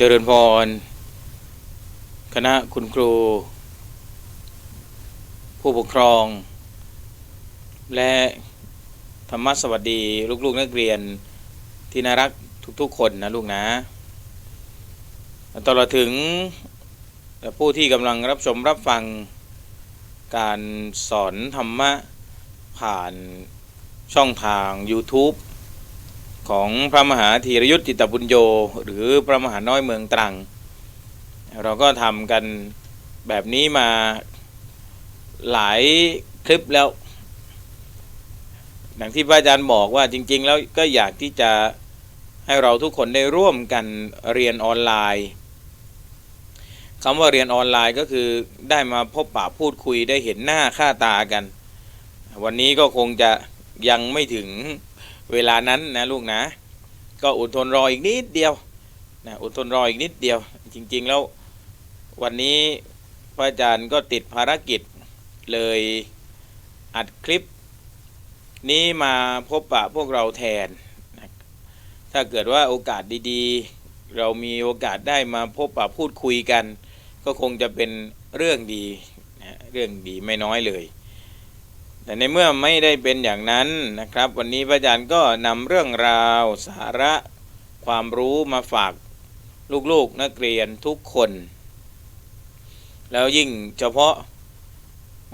เจริญพร คณะคุณครู ผู้ปกครอง และธรรมสวัสดีลูกๆนักเรียนที่น่ารักทุกๆคนนะลูกนะ ตลอดถึงผู้ที่กำลังรับชมรับฟังการสอนธรรมะผ่านช่องทาง YouTube ของพระมหาธีรยุทธจิตบุญโยหรือพระมหาน้อยเมืองตรัง เราก็ทำกันแบบนี้มาหลายคลิปแล้วอย่างที่พระอาจารย์บอกว่าจริง ๆ แล้วก็อยากที่จะให้เราทุกคนได้ร่วมกันเรียนออนไลน์คำว่าเรียนออนไลน์ก็คือได้มาพบปะพูดคุยได้เห็นหน้าค่าตากัน วันนี้ก็คงจะยังไม่ถึง เวลานั้นนะลูกนะ ก็อดทนรออีกนิดเดียวนะอดทนรออีกนิดเดียว จริง ๆ แล้ววันนี้พระอาจารย์ก็ติดภารกิจเลยอัดคลิป นี้มาพบปะพวกเราแทนนะถ้าเกิดว่าโอกาสดีๆ เรามีโอกาสได้มาพบปะพูดคุยกัน ก็คงจะเป็นเรื่องดีนะเรื่องดีไม่น้อยเลย แต่ในเมื่อไม่ได้เป็นอย่างนั้นนะครับ วันนี้พระอาจารย์ก็นำเรื่องราวสาระความรู้มาฝากลูกๆนักเรียนทุกคน แล้วยิ่งเฉพาะ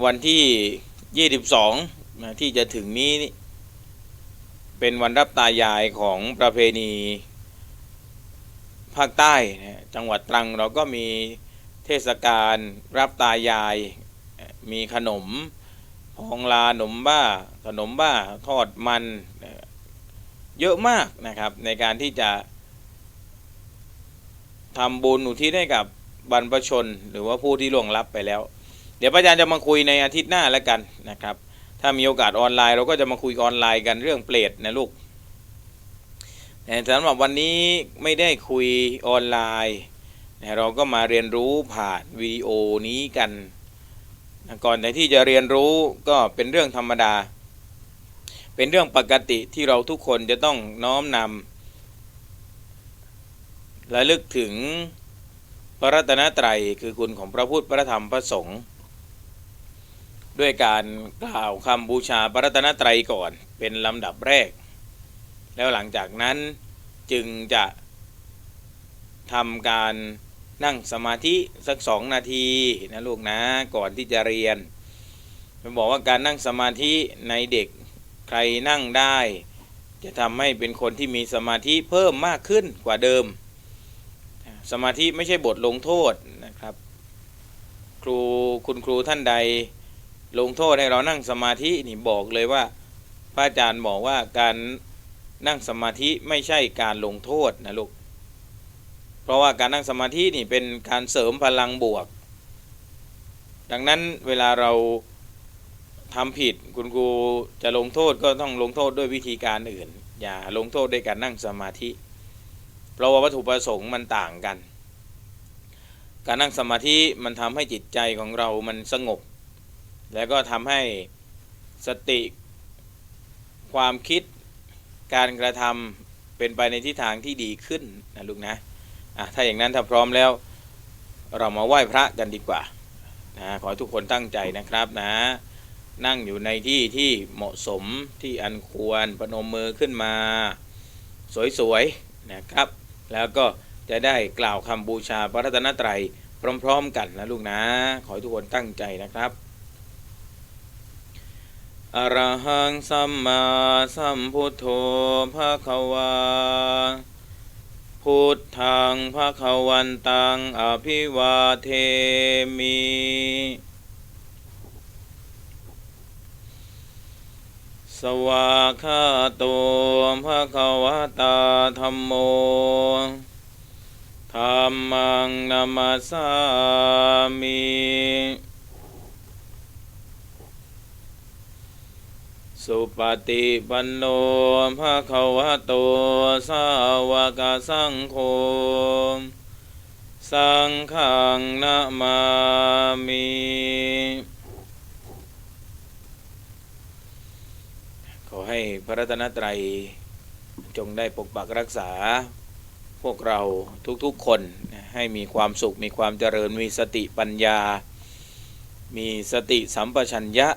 วันที่ 22นะที่จะถึงนี้ เป็นวันรับตายายของประเพณี ภาคใต้นะจังหวัดตรังเราก็มีเทศกาลรับตายายมีขนม พองลาขนมบ้าขนมบ้าทอดมันเยอะมากนะครับ ในการที่จะทำบุญอุทิศให้กับบรรพชน หรือว่าผู้ที่ล่วงลับไปแล้ว เดี๋ยวพระอาจารย์จะมาคุยในอาทิตย์หน้าแล้วกันนะครับ ถ้ามีโอกาสออนไลน์เราก็จะมาคุยออนไลน์กันเรื่องเปรตนะลูกแต่สำหรับวันนี้ไม่ได้คุยออนไลน์ เราก็มาเรียนรู้ผ่านวิดีโอนี้กัน ก่อนแต่ที่จะเรียนรู้ก็เป็นเรื่องธรรมดา เป็นเรื่องปกติที่เราทุกคนจะต้องน้อมนำและลึกถึงพระรัตนตรัยคือคุณของพระพุทธพระธรรมพระสงฆ์ด้วยการกล่าวคำบูชาพระรัตนตรัยก่อนเป็นลำดับแรก แล้วหลังจากนั้นจึงจะทำการ นั่งสมาธิสักสองนาทีนะลูกนะก่อนที่จะเรียนมันบอกว่าการนั่งสมาธิในเด็กใครนั่งได้ จะทำให้เป็นคนที่มีสมาธิเพิ่มมากขึ้นกว่าเดิม สมาธิไม่ใช่บทลงโทษนะครับ ครูคุณครูท่านใดลงโทษให้เรานั่งสมาธินี่บอกเลยว่าพระอาจารย์บอกว่าการนั่งสมาธิไม่ใช่การลงโทษนะลูก เพราะว่าการนั่งสมาธินี่เป็นการเสริมพลังบวก ดังนั้นเวลาเราทำผิดคุณครูจะลงโทษก็ต้องลงโทษด้วยวิธีการอื่น อย่าลงโทษด้วยการนั่งสมาธิ เพราะว่าวัตถุประสงค์มันต่างกัน การนั่งสมาธิมันทำให้จิตใจของเรามันสงบ แล้วก็ทำให้สติ ความคิดการกระทำเป็นไปในทิศทางที่ดีขึ้นนะลูกนะ อะถ้าอย่างนั้นถ้าพร้อมแล้ว เรามาไหว้พระกันดีกว่านะขอทุกคนตั้งใจนะครับนะ นั่งอยู่ในที่ที่เหมาะสมที่อันควรประนมมือขึ้นมา สวยๆนะครับ แล้วก็จะได้กล่าวคำบูชาพระรัตนตรัยพร้อมๆกันนะลูกนะ ขอทุกคนตั้งใจนะครับอรหังสัมมาสัมพุทโธภะคะวา พุทธังพระขวันตังอภิวาเทมิสวาคาโตพระขวตาธรรมโมธรรมังนามาสามิ สุปฏิปันโนภะคะวะโต สาวกสังโฆ สังฆังนามามิขอให้พระรัตนตรัย จงได้ปกปักรักษา พวกเราทุกๆคนให้มีความสุข มีความเจริญ มีสติปัญญา มีสติสัมปชัญญะ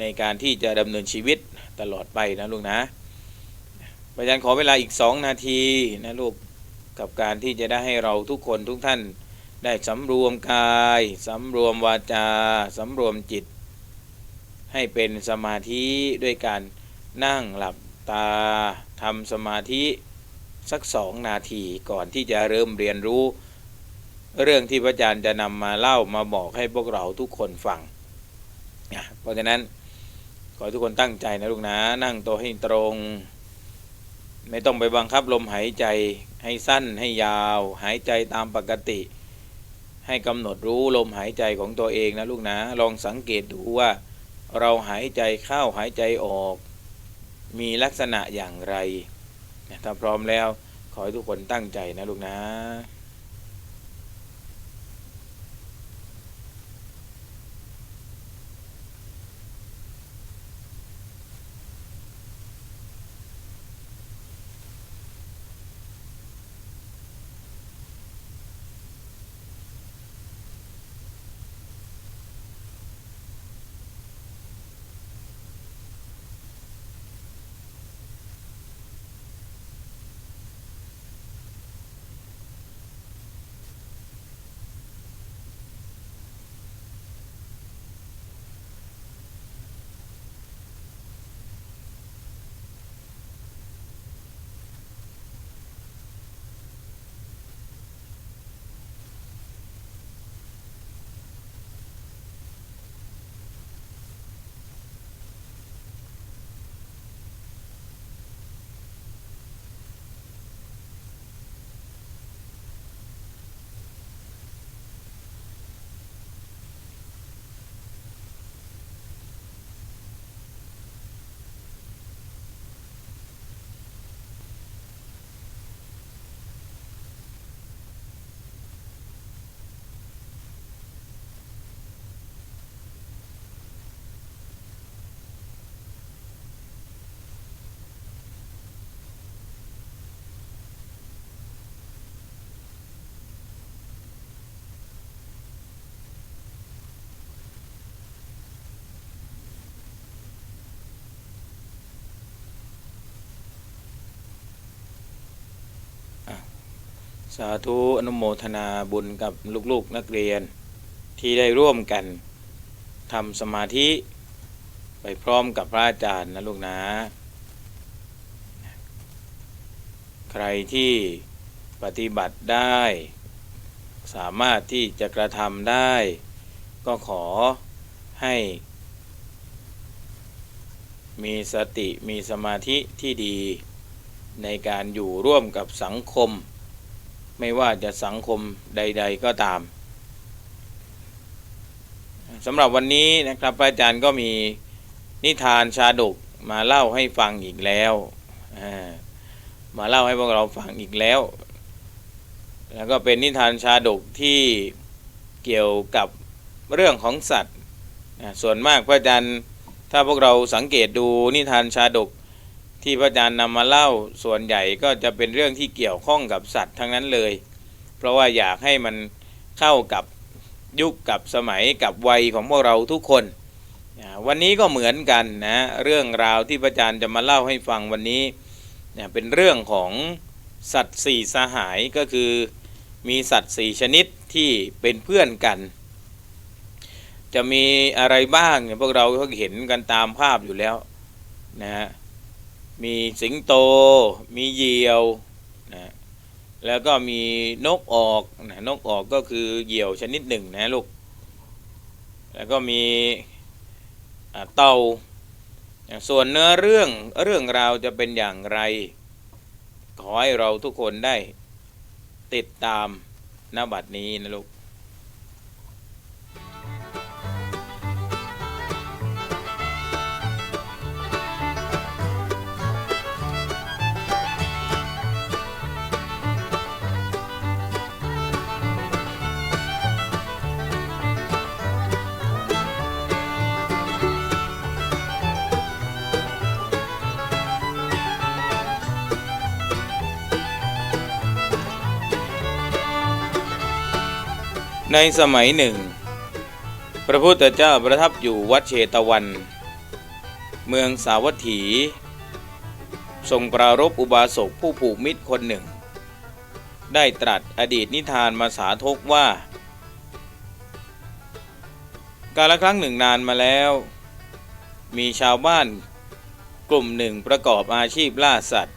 ในการที่จะดำเนินชีวิตตลอดไปนะลูกนะพระอาจารย์ขอเวลาอีกสองนาทีนะลูกกับการที่จะได้ให้เราทุกคนทุกท่านได้สำรวมกายสำรวมวาจาสำรวมจิต ให้เป็นสมาธิด้วยการนั่งหลับตาทำสมาธิสักสองนาทีก่อนที่จะเริ่มเรียนรู้ เรื่องที่พระอาจารย์จะนำมาเล่ามาบอกให้พวกเราทุกคนฟัง เพราะฉะนั้น ขอให้ทุกคนตั้งใจนะลูกนะ นั่งตัวให้ตรง ไม่ต้องไปบังคับลมหายใจให้สั้นให้ยาว หายใจตามปกติ ให้กำหนดรู้ลมหายใจของตัวเองนะลูกนะ ลองสังเกตดูว่า เราหายใจเข้าหายใจออก มีลักษณะอย่างไรถ้าพร้อมแล้วขอให้ทุกคนตั้งใจนะลูกนะ สาธุอนุโมทนาบุญกับลูกๆนักเรียน ที่ได้ร่วมกันทำสมาธิ ไปพร้อมกับพระอาจารย์นะลูกนะ ใครที่ปฏิบัติได้ สามารถที่จะกระทำได้ ก็ขอให้ มีสติมีสมาธิที่ดี ในการอยู่ร่วมกับสังคม ไม่ว่าจะสังคมใด ๆ ก็ตามสำหรับวันนี้นะครับพระอาจารย์ก็มีนิทานชาดกมาเล่าให้ฟังอีกแล้ว มาเล่าให้พวกเราฟังอีกแล้ว แล้วก็เป็นนิทานชาดกที่เกี่ยวกับเรื่องของสัตว์ ส่วนมากพระอาจารย์ถ้าพวกเราสังเกตดูนิทานชาดก ที่พระอาจารย์นำมาเล่าส่วนใหญ่ก็จะเป็นเรื่องที่เกี่ยวข้องกับสัตว์ทั้งนั้นเลย เพราะว่าอยากให้มันเข้ากับยุคกับสมัยกับวัยของพวกเราทุกคน วันนี้ก็เหมือนกันนะเรื่องราวที่พระอาจารย์จะมาเล่าให้ฟังวันนี้เนี่ยเป็นเรื่องของสัตว์สี่สหายก็คือมีสัตว์สี่ชนิดที่เป็นเพื่อนกัน จะมีอะไรบ้างเนี่ยพวกเราก็เห็นกันตามภาพอยู่แล้วนะฮะ มีสิงโต มีเหยี่ยวนะแล้วก็มีนกออกนะนกออกก็คือเหยี่ยวชนิดหนึ่งนะลูก แล้วก็มีเต่า ส่วนเนื้อเรื่องเรื่องราวจะเป็นอย่างไร ขอให้เราทุกคนได้ติดตามนบัดนี้นะลูก ในสมัยหนึ่ง พระพุทธเจ้าประทับอยู่วัดเชตวัน เมืองสาวัตถี ทรงปรารบอุบาสกผู้ผูกมิตรคนหนึ่ง ได้ตรัสอดีตนิทานมาสาทกว่า กาลครั้งหนึ่งนานมาแล้ว มีชาวบ้านกลุ่มหนึ่งประกอบอาชีพล่าสัตว์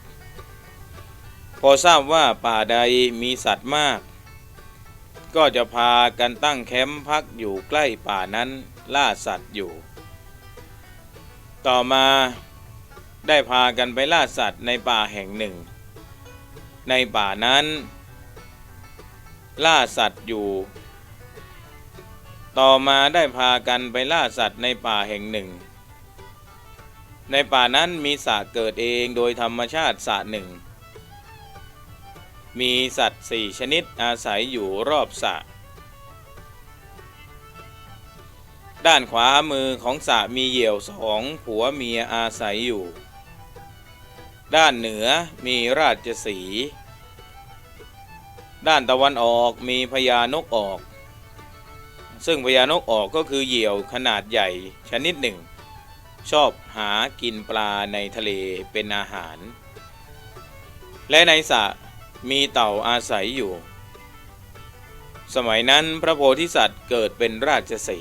พอทราบว่าป่าใดมีสัตว์มาก ก็จะพากันตั้งแคมป์พักอยู่ใกล้ป่านั้นล่าสัตว์อยู่ ต่อมาได้พากันไปล่าสัตว์ในป่าแห่งหนึ่ง ในป่านั้น ล่าสัตว์อยู่ ต่อมาได้พากันไปล่าสัตว์ในป่าแห่งหนึ่ง ในป่านั้นมีสระเกิดเองโดยธรรมชาติสระหนึ่ง มีสัตว์สี่ชนิดอาศัยอยู่รอบสระด้านขวามือของสระมีเหยี่ยวสองผัวเมียอาศัยอยู่ ด้านเหนือมีราชสี ด้านตะวันออกมีพญานกออก ซึ่งพญานกออกก็คือเหยี่ยวขนาดใหญ่ชนิดหนึ่ง ชอบหากินปลาในทะเลเป็นอาหาร และในสระ มีเต่าอาศัยอยู่ สมัยนั้นพระโพธิสัตว์เกิดเป็นราชสี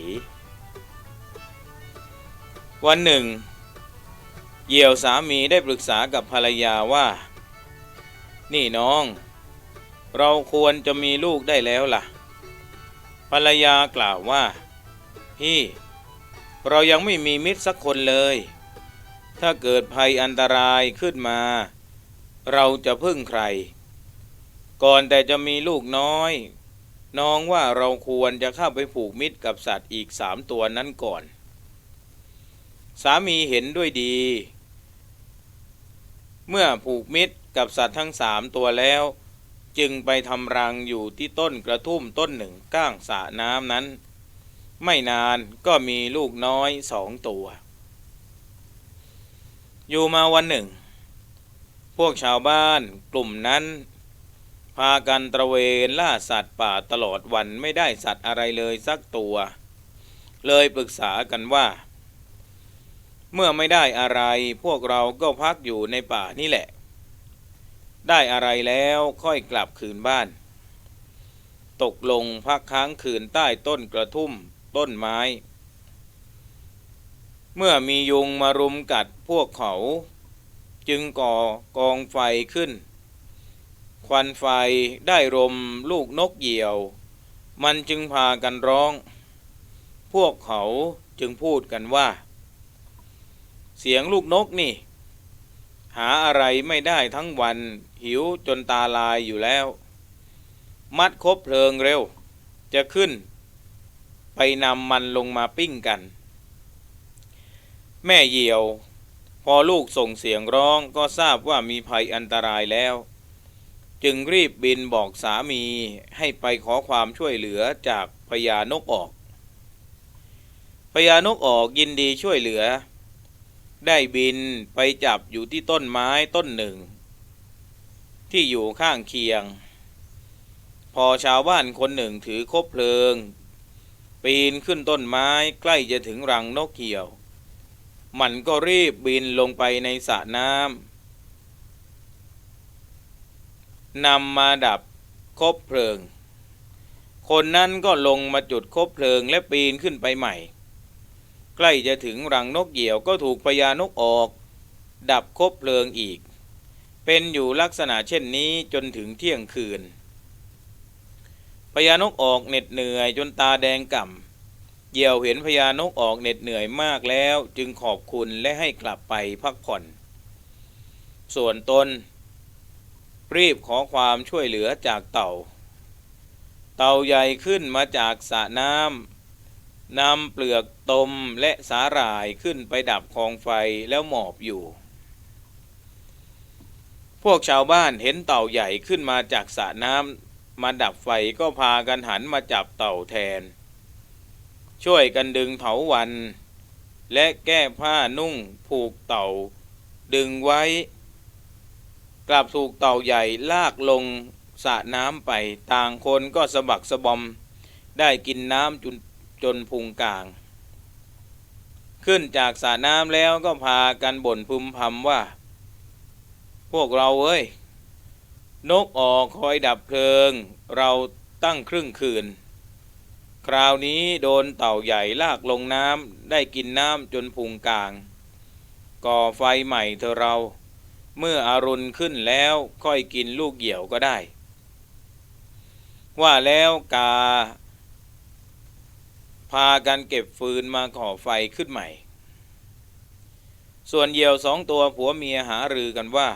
วันหนึ่ง เหยี่ยวสามีได้ปรึกษากับภรรยาว่า นี่น้อง เราควรจะมีลูกได้แล้วล่ะ ภรรยากล่าวว่า พี่ เรายังไม่มีมิตรสักคนเลย ถ้าเกิดภัยอันตรายขึ้นมา เราจะพึ่งใคร ก่อนแต่จะมีลูกน้อย น้องว่าเราควรจะเข้าไปผูกมิตรกับสัตว์อีกสามตัวนั้นก่อน สามีเห็นด้วยดี เมื่อผูกมิตรกับสัตว์ทั้งสามตัวแล้ว จึงไปทำรังอยู่ที่ต้นกระทุ่มต้นหนึ่งก้างสระน้ำนั้น ไม่นานก็มีลูกน้อยสองตัว อยู่มาวันหนึ่ง พวกชาวบ้านกลุ่มนั้น พากันตระเวนล่าสัตว์ป่าตลอดวันไม่ได้สัตว์อะไรเลยสักตัว เลยปรึกษากันว่า เมื่อไม่ได้อะไรพวกเราก็พักอยู่ในป่านี่แหละ ได้อะไรแล้วค่อยกลับคืนบ้าน ตกลงพักค้างคืนใต้ต้นกระทุ่มต้นไม้ เมื่อมียุงมารุมกัดพวกเขา จึงก่อกองไฟขึ้น ควันไฟได้รมลูกนกเหยี่ยว มันจึงพากันร้อง พวกเขาจึงพูดกันว่า เสียงลูกนกนี่ หาอะไรไม่ได้ทั้งวัน หิวจนตาลายอยู่แล้ว มัดคบเพลิงเร็ว จะขึ้น ไปนำมันลงมาปิ้งกัน แม่เหยี่ยว พอลูกส่งเสียงร้องก็ทราบว่ามีภัยอันตรายแล้ว จึงรีบบินบอกสามีให้ไปขอความช่วยเหลือจากพญานกออกพญานกออกยินดีช่วยเหลือ ได้บินไปจับอยู่ที่ต้นไม้ต้นหนึ่ง ที่อยู่ข้างเคียง พอชาวบ้านคนหนึ่งถือคบเพลิง ปีนขึ้นต้นไม้ใกล้จะถึงรังนกเหี่ยว มันก็รีบบินลงไปในสระน้ำ นำมาดับคบเพลิง คนนั้นก็ลงมาจุดคบเพลิงและปีนขึ้นไปใหม่ ใกล้จะถึงรังนกเหยี่ยวก็ถูกพญานกออก ดับคบเพลิงอีก เป็นอยู่ลักษณะเช่นนี้จนถึงเที่ยงคืนพญานกออกเหน็ดเหนื่อยจนตาแดงก่ำเหยี่ยวเห็นพญานกออกเหน็ดเหนื่อยมากแล้วจึงขอบคุณและให้กลับไปพักผ่อน ส่วนตน รีบขอความช่วยเหลือจากเต่า เต่าใหญ่ขึ้นมาจากสระน้ำนำเปลือกตมและสาหร่ายขึ้นไปดับกองไฟแล้วหมอบอยู่ พวกชาวบ้านเห็นเต่าใหญ่ขึ้นมาจากสระน้ำมาดับไฟก็พากันหันมาจับเต่าแทน ช่วยกันดึงเถาวัน และแก้ผ้านุ่งผูกเต่า ดึงไว้ กลับถูกเต่าใหญ่ลากลงสระน้ำไปต่างคนก็สะบักสะบอม ได้กินน้ำจนจนพุงกลาง ขึ้นจากสระน้ำแล้วก็พากันบ่นพึมพำว่า พวกเราเอ้ย นกออกคอยดับเพลิง เราตั้งครึ่งคืน คราวนี้โดนเต่าใหญ่ลากลงน้ำได้กินน้ำจนพุงกลาง ก่อไฟใหม่เธอเรา เมื่ออารุณขึ้นแล้วค่อยกินลูกเหี่ยวก็ได้ ว่าแล้วกา พากันเก็บฟืนมาก่อไฟขึ้นใหม่ ส่วนเหยี่ยวสองตัวผัวเมียหารือกันว่า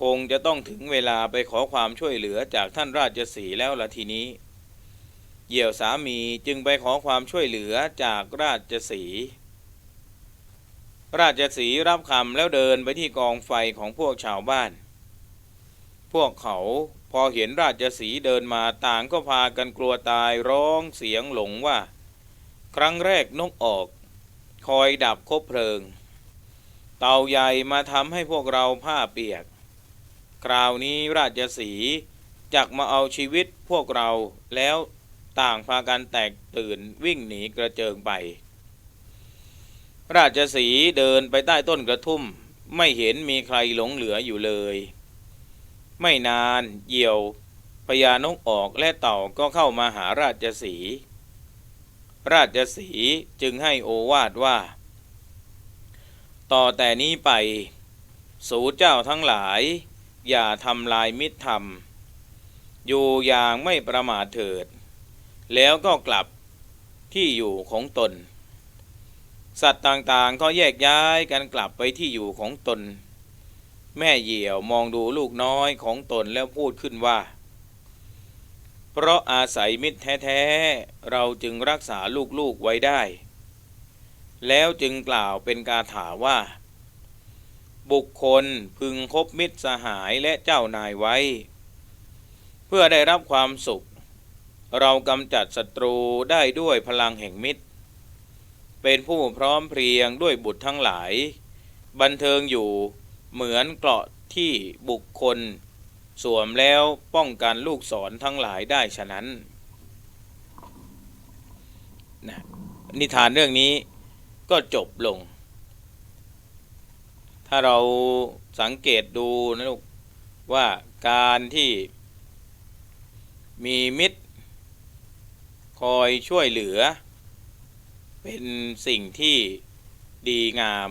คงจะต้องถึงเวลาไปขอความช่วยเหลือจากท่านราชสีแล้วละทีนี้ เหยี่ยวสามีจึงไปขอความช่วยเหลือจากราชสี ราชสีรับคำแล้วเดินไปที่กองไฟของพวกชาวบ้าน พวกเขาพอเห็นราชสีเดินมาต่างก็พากันกลัวตายร้องเสียงหลงว่า ครั้งแรกนกออก คอยดับคบเพลิง เต่าใหญ่มาทำให้พวกเราผ้าเปียก คราวนี้ราชสีจักมาเอาชีวิตพวกเราแล้วต่างพากันแตกตื่นวิ่งหนีกระเจิงไป ราชสีเดินไปใต้ต้นกระทุ่ม ไม่เห็นมีใครหลงเหลืออยู่เลย ไม่นานเหยี่ยวพญานกออกและเต่าก็เข้ามาหาราชสี ราชสีจึงให้โอวาทว่า ต่อแต่นี้ไป สูเจ้าทั้งหลาย อย่าทำลายมิตรธรรม อยู่อย่างไม่ประมาทเถิด แล้วก็กลับที่อยู่ของตน สัตว์ต่างๆก็แยกย้ายกันกลับไปที่อยู่ของตน แม่เหยี่ยวมองดูลูกน้อยของตนแล้วพูดขึ้นว่า เพราะอาศัยมิตรแท้ๆเราจึงรักษาลูกๆไว้ได้ แล้วจึงกล่าวเป็นกาถาว่า บุคคลพึงคบมิตรสหายและเจ้านายไว้ เพื่อได้รับความสุข เรากำจัดศัตรูได้ด้วยพลังแห่งมิตร เป็นผู้พร้อมเพรียงด้วยบุตรทั้งหลาย บันเทิงอยู่เหมือนเกราะที่บุคคล สวมแล้วป้องกันลูกศรทั้งหลายได้ฉะนั้นนะนิทานเรื่องนี้ก็จบลง ถ้าเราสังเกตดูนะลูกว่าการที่มีมิตร คอยช่วยเหลือ เป็นสิ่งที่ดีงาม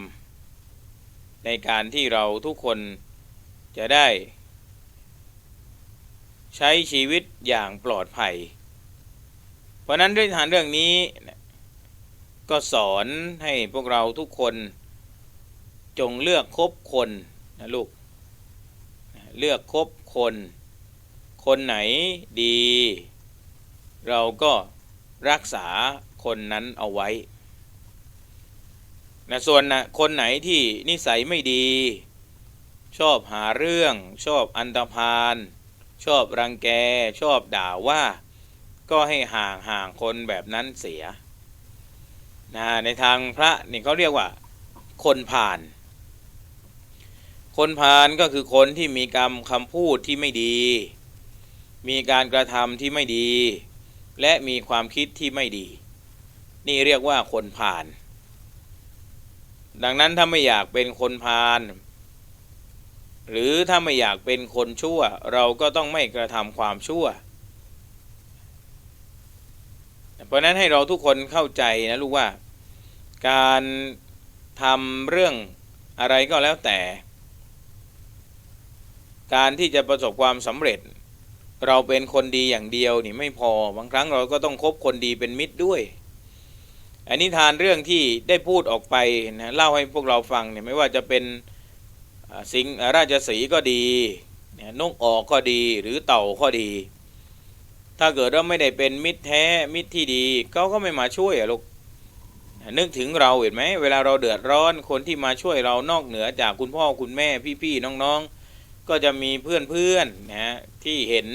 ในการที่เราทุกคนจะได้ ใช้ชีวิตอย่างปลอดภัย เพราะนั้นด้วยฐานเรื่องนี้ ก็สอนให้พวกเราทุกคน จงเลือกคบคนนะลูก เลือกคบคน คนไหนดี เราก็รักษา คนนั้นเอาไว้นะส่วนนะคนไหนที่นิสัยไม่ดี ชอบหาเรื่อง ชอบอันตรพานชอบรังแก ชอบด่าว่า ก็ให้ห่างห่างคนแบบนั้นเสียนะในทางพระนี่เขาเรียกว่า คนผ่าน คนผ่านก็คือคนที่มีกรรมคำพูดที่ไม่ดี มีการกระทำที่ไม่ดี และมีความคิดที่ไม่ดี นี่เรียกว่าคนผ่านดังนั้นถ้าไม่อยากเป็นคนพาลหรือถ้าไม่อยากเป็นคนชั่ว เราก็ต้องไม่กระทำความชั่ว เพราะนั้นให้เราทุกคนเข้าใจนะลูกว่า การทำเรื่องอะไรก็แล้วแต่ การที่จะประสบความสำเร็จ เราเป็นคนดีอย่างเดียวนี่ไม่พอบางครั้งเราก็ต้องคบคนดีเป็นมิตรด้วย อันนี้ทานเรื่องที่ได้พูดออกไปนะเล่าให้พวกเราฟังเนี่ยไม่ว่าจะเป็นสิงราชสีก็ดีนกออกก็ดีหรือเต่าก็ดี ถ้าเกิดว่าไม่ได้เป็นมิตรแท้มิตรที่ดีเขาก็ไม่มาช่วยอะลูกนึกถึงเราเห็นไหมเวลาเราเดือดร้อนคนที่มาช่วยเรานอกเหนือจากคุณพ่อคุณแม่พี่ๆน้องๆ ก็จะมีเพื่อนๆนะที่เห็น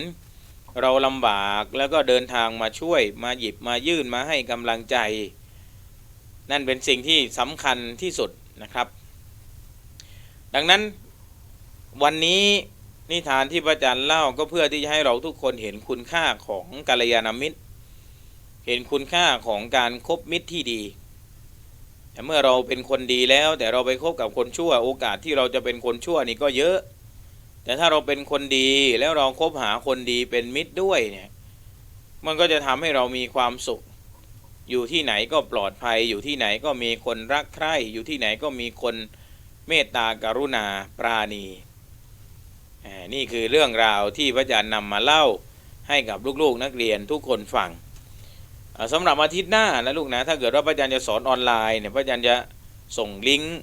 เราลำบากแล้วก็เดินทางมาช่วยมาหยิบมายื่นมาให้กำลังใจ นั่นเป็นสิ่งที่สำคัญที่สุดนะครับ ดังนั้นวันนี้นิทานที่พระอาจารย์เล่าก็เพื่อที่จะให้เราทุกคนเห็นคุณค่าของกัลยาณมิตร เห็นคุณค่าของการคบมิตรที่ดีแต่เมื่อเราเป็นคนดีแล้ว แต่เราไปคบกับคนชั่ว โอกาสที่เราจะเป็นคนชั่วนี่ก็เยอะ แต่ถ้าเราเป็นคนดีแล้วเราคบหาคนดีเป็นมิตรด้วยเนี่ยมันก็จะทำให้เรามีความสุข อยู่ที่ไหนก็ปลอดภัย อยู่ที่ไหนก็มีคนรักใคร่อยู่ที่ไหนก็มีคนเมตตากรุณาปราณี นี่คือเรื่องราวที่พระอาจารย์นำมาเล่าให้กับลูกๆนักเรียนทุกคนฟังสำหรับอาทิตย์หน้านะลูกนะถ้าเกิดว่าพระอาจารย์จะสอนออนไลน์เนี่ยพระอาจารย์จะส่งลิงก์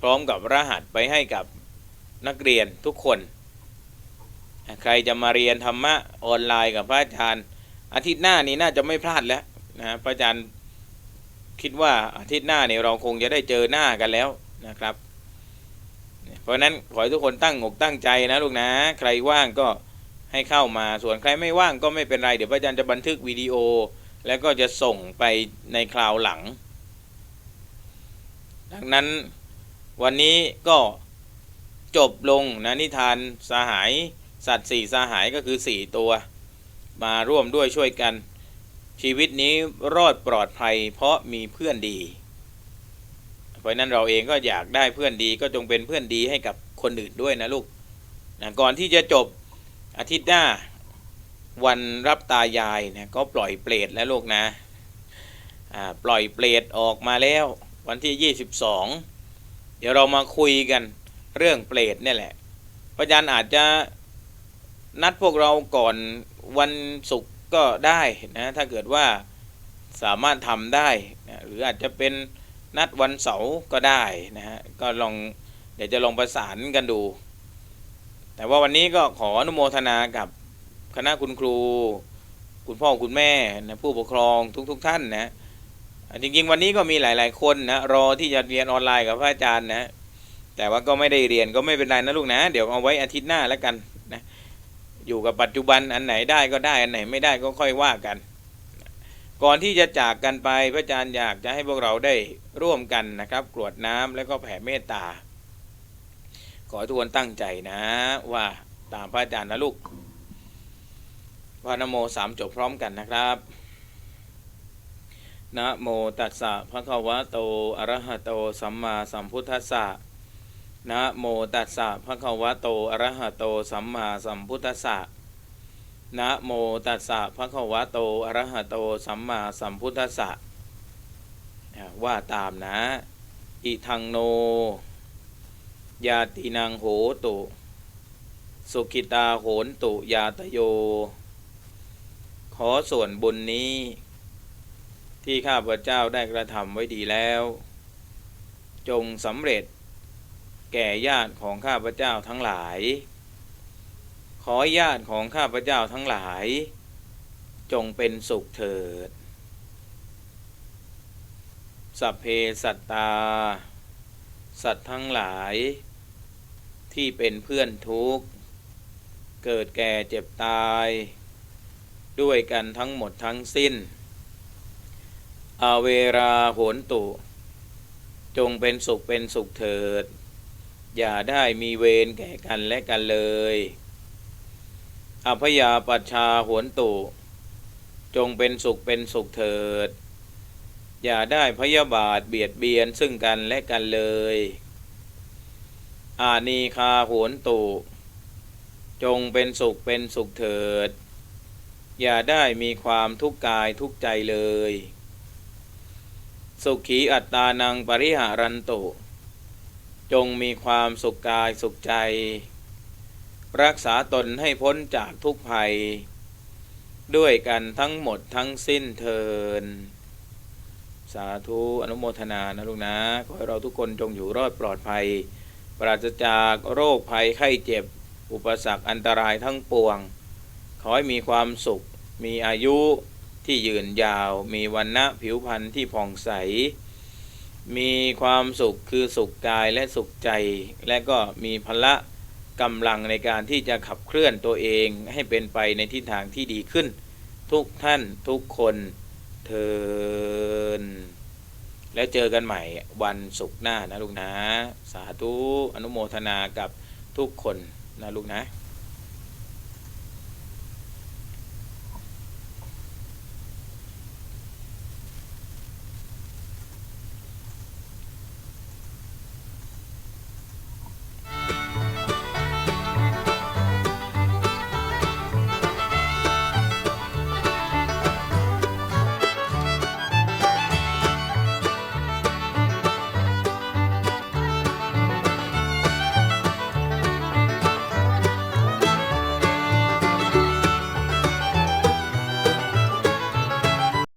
พร้อมกับรหัสไปให้กับนักเรียนทุกคน ใครจะมาเรียนธรรมะออนไลน์กับพระอาจารย์ อาทิตย์หน้านี้น่าจะไม่พลาดแล้ว นะพระอาจารย์คิดว่าอาทิตย์หน้าเนี่ยเราคงจะได้เจอหน้ากันแล้วนะครับ เพราะนั้นขอให้ทุกคนตั้งอกตั้งใจนะลูกนะ ใครว่างก็ให้เข้ามาส่วนใครไม่ว่างก็ไม่เป็นไร เดี๋ยวพระอาจารย์จะบันทึกวิดีโอ แล้วก็จะส่งไปในคราวหลัง ดังนั้นวันนี้ก็จบลงนะนิทานสหายสัตว์สี่สหายก็คือสี่ตัว มาร่วมด้วยช่วยกัน ชีวิตนี้รอดปลอดภัยเพราะมีเพื่อนดี เพราะนั้นเราเองก็อยากได้เพื่อนดีก็จงเป็นเพื่อนดีให้กับคนอื่นด้วยนะลูกนะก่อนที่จะจบอาทิตย์หน้าวันรับตายายนะก็ปล่อยเปรตแล้วลูกนะปล่อยเปรตออกมาแล้ว วันที่ 22 เดี๋ยวเรามาคุยกันเรื่องเปรตเนี่ยแหละพระอาจารย์อาจจะนัดพวกเราก่อนวันศุกร์ ก็ได้นะถ้าเกิดว่าสามารถทำได้นะหรืออาจจะเป็นนัดวันเสาร์ก็ได้นะฮะก็ลองเดี๋ยวจะลองประสานกันดู แต่ว่าวันนี้ก็ขออนุโมทนากับคณะคุณครู คุณพ่อคุณแม่นะผู้ปกครองทุกๆทท่านนะจริงๆวันนี้ก็มีหลายๆคนนะรอที่จะเรียนออนไลน์กับพระอาจารย์นะแต่ว่าก็ไม่ได้เรียนก็ไม่เป็นไรนะลูกนะ เดี๋ยวเอาไว้อาทิตย์หน้าแล้วกัน อยู่กับปัจจุบันอันไหนได้ก็ได้ อันไหนไม่ได้ก็ค่อยว่ากัน ก่อนที่จะจากกันไปพระอาจารย์อยากจะให้พวกเราได้ร่วมกันนะครับ กรวดน้ำแล้วก็แผ่เมตตา ขอทุกคนตั้งใจนะว่าตามพระอาจารย์นะลูกว่านโมสามจบพร้อมกันนะครับนะโมตัสสะภะคะวะโต อะระหะโต สัมมาสัมพุทธัสสะ นะโมตัสสะภะคะวะโตอะระหะโตสัมมาสัมพุทธัสสะนะโมตัสสะภะคะวะโตอะระหะโตสัมมาสัมพุทธัสสะว่าตามนะ อิทังโน ยาตินังโหตุ สุขิตาโหนตุยาตโย ขอส่วนบุญนี้ ที่ข้าพเจ้าได้กระทำไว้ดีแล้ว จงสำเร็จ แก่ญาติของข้าพเจ้าทั้งหลาย ขอญาติของข้าพเจ้าทั้งหลาย จงเป็นสุขเถิด สัพเพสัตตา สัตว์ทั้งหลาย ที่เป็นเพื่อนทุกข์ เกิดแก่เจ็บตาย ด้วยกันทั้งหมดทั้งสิ้น อาเวราโหนตุ จงเป็นสุขเป็นสุขเถิด อย่าได้มีเวรแก่กันและกันเลย อภยาปัชชาโหนตุ จงเป็นสุขเป็นสุขเถิด อย่าได้พยาบาทเบียดเบียนซึ่งกันและกันเลย อานีคาโหนตุ จงเป็นสุขเป็นสุขเถิด อย่าได้มีความทุกข์กายทุกใจเลย สุขีอัตตานังปริหารันตุ จงมีความสุขกายสุขใจ รักษาตนให้พ้นจากทุกภัย ด้วยกันทั้งหมดทั้งสิ้นเทิน สาธุอนุโมทนานะลูกนะ ขอให้เราทุกคนจงอยู่รอดปลอดภัย ปราศจากโรคภัยไข้เจ็บ อุปสรรคอันตรายทั้งปวง ขอให้มีความสุข มีอายุที่ยืนยาว มีวันณะผิวพรรณที่ผ่องใส มีความสุขคือสุขกายและสุขใจ และก็มีพละกำลังในการที่จะขับเคลื่อนตัวเองให้เป็นไปในทิศทางที่ดีขึ้น ทุกท่านทุกคนเทินแล้วเจอกันใหม่วันศุกร์หน้านะลูกนะ สาธุอนุโมทนากับทุกคนนะลูกนะ